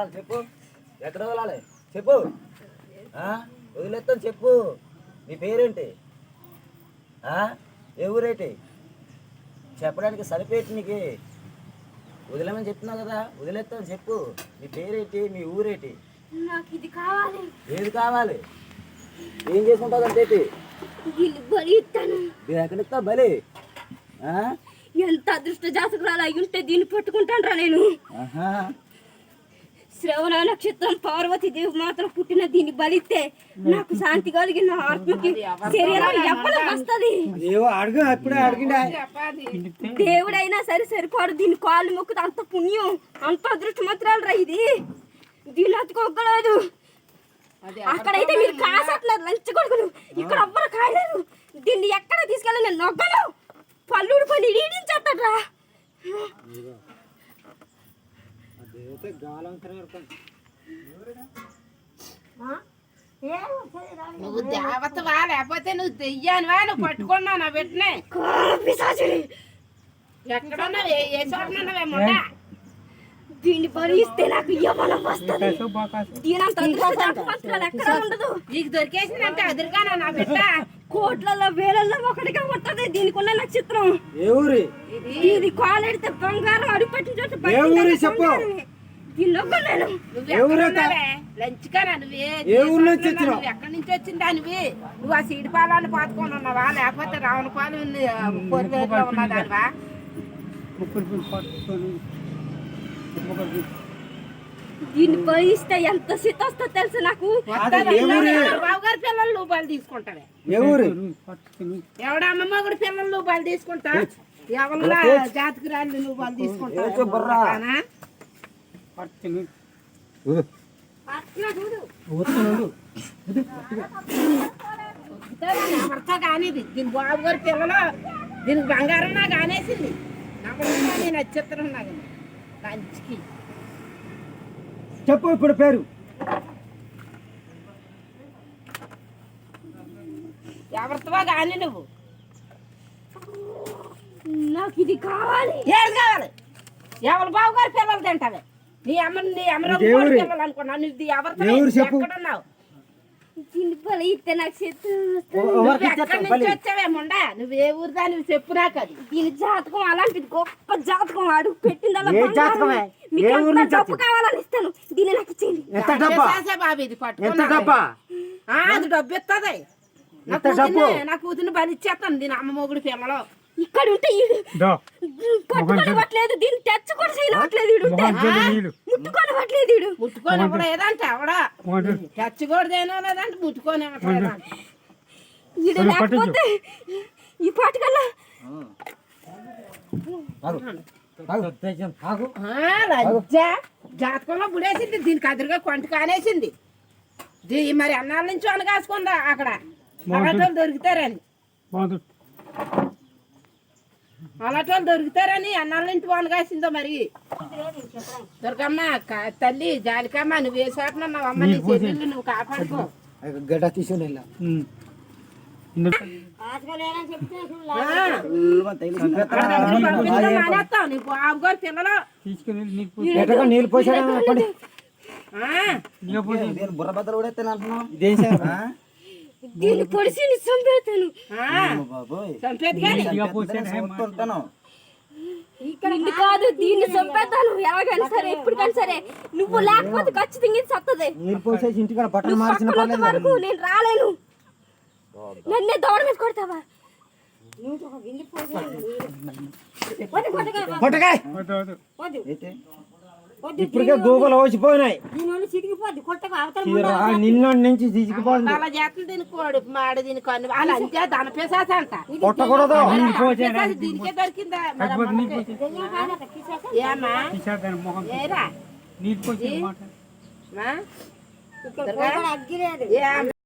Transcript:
వదలాలి చెప్పు. ఎక్కడ వదలాలి? చెప్పు. ఆ? వదిలేస్తాను చెప్పు. నీ పేరేంటి? ఆ? ఏ ఊరేంటి? చెప్పడానికి సరిపోయేటి నీకు. వదిలేమని చెప్తున్నావు కదా. వదిలేస్తాను చెప్పు. నీ పేరేంటి? మీ ఊరేంటి? నాకు ఇది కావాలి. ఏది కావాలి? ఏం చేసుకుంటావు అంటే? దీన్ని బలి? ఎంత అదృష్ట జాతకురాలు అయి ఉంటే దీన్ని పట్టుకుంటాను నేను. ఆహా. శ్రవణ నక్షత్రం పార్వతి దేవి మాత్రం పుట్టిన దీన్ని బలిస్తే నాకు శాంతి కలిగి నా ఆత్మకి శరీరం ఎప్పటికి వస్తుంది? ఏవో అడుగు అప్పుడే అడిగిండా. దేవుడైనా సరే సరిపాడు దీని కాళ్ళు మొక్కుతే అంత పుణ్యం అంత అదృష్టమంత్రాలు రా ఇది. దీన్ని అతుకోగలదు. అక్కడైతే మీరు కాసట్లేదు లంచ్ కొడుకులు ఇక్కడ ఎవ్వరు కాయలేరు నువ్వు దేవతవా లేకపోతే నువ్వు దెయ్యానివా నువ్వు పట్టుకున్నావు నా బిడ్డనే పిశాచిని. ఎక్కడున్నావు? ఏ ఏ మొన్న దీన్ని భరిస్తే నాకు వస్తుంది. నీకు దొరికేసిందంటే అదురుగానా నా బిడ్డ? కోట్లలో వేలల్లో ఒకటిగా ఉంటది. దీనికి ఉన్న నక్షత్రం ఇది కాలెడితే బంగారం చోట ఊరి చెప్పు? ఎక్కడి నుంచి వచ్చిందా నువ్వు? నువ్వు ఆ సీడి పాలాన్ని పాతుకొని ఉన్నావా? లేకపోతే రావణ పాలు పొరివేట్లో ఉన్నదానివా దీన్ని భరిస్తే ఎంత సిట్ వస్తుందో తెలుసు నాకు? బాబు గారి పిల్లలు బలి తీసుకుంటావే? ఎవడ అమ్మమ్మ కూడా పిల్లలు బలి తీసుకుంటా ఎవరు జాతికి రాళ్ళు నువ్వు ఎవరితో కానిది. దీని బాబు గారి పిల్లలు దీనికి బంగారం నాకు కానేసింది. నమ్మకం నేను నక్షత్రం నాకు. లంచ్కి చెప్పు ఇప్పుడు పేరు. ఎవరితో కానీ నువ్వు. నాకు ఇది కావాలి. ఏం కావాలి? ఎవరి బాబు గారి పిల్లలు తింటావే? నీ అమ్మ నీ అనుకున్నా నువ్వు ఎవరితో? ఎక్కడున్నావు? ఇస్తే నాకు నువ్వు ఎక్కడి నుంచి వచ్చావే ముండా? నువ్వు ఏ ఊరిదా నువ్వు చెప్పు నాకు అది. దీని జాతకం అలాంటిది గొప్ప జాతకం అడుగు. జాతకమే? మీకు డబ్బు కావాలని ఇస్తాను. దీన్ని నాకు ఇచ్చేయండి ఎంత డబ్బా? చేసే బాబు ఇది ఎంత పట్టుకున్నావే. డబ్బా? ఆ, అది డబ్బు ఇస్తుంది నా ఎంత డబ్బు? కూతుర్ని నా కూతుర్ని బలి ఇచ్చేస్తాను. దీని అమ్మ మొగుడు పిల్లలు. ఇక్కడ ఉంటే పట్టుకోనివ్వట్లేదు దీన్ని టచ్ కూడా చేయనివ్వట్లేదు ఈడు ఉంటే. ముట్టుకోనివ్వట్లేదు ఈడు ముట్టుకొని ఎవడ ఏదంటే ఎవడా? చచ్చికూడదు ఏనో లేదంటే ముట్టుకొని ఇవ్వట్లేదంట. ఈడు లేకపోతే ఈ పాటికల్లా జాతకంలో బుడేసింది దీనికి అదురుగా కొంట కానేసింది. దీ మరి అన్నాల నుంచి అనగాసుకుందా అక్కడ? వాళ్ళు దొరుకుతారని అలాంటి వాళ్ళు దొరుకుతారని అన్నాల నుంచి వనగాసిందో మరి. దుర్గమ్మ క- తల్లి జాలికమ్మ నువ్వు ఏ చోట అమ్మ నీ చెల్లెళ్ళు నువ్వు కాపాడుకో. గడ్డ తీసుకుని వెళ్ళా. నీళ్ళు పోసాడు బుర్ర బద్దలు కూడా అంటున్నావు ఇదేం సార్ దీన్ని పొడిసి ఉంటాను నిన్ను కాదు దీన్ని చంపేస్తాను ఎలాగైనా సరే ఎప్పటికైనా సరే. నువ్వు లేకపోతే ఖచ్చితంగా సత్తది. నువ్వు వరకు నేను రాలేను. నన్నే దౌడ మీద కొడతావా? వద్దు, ఇప్పటికే గూగుల్ వచ్చిపోయినాయి నిన్న నుంచి అలా చేతులు మాడ అంట. కొట్టకూడదు దీనికే దొరికిందా. ఏమ్మా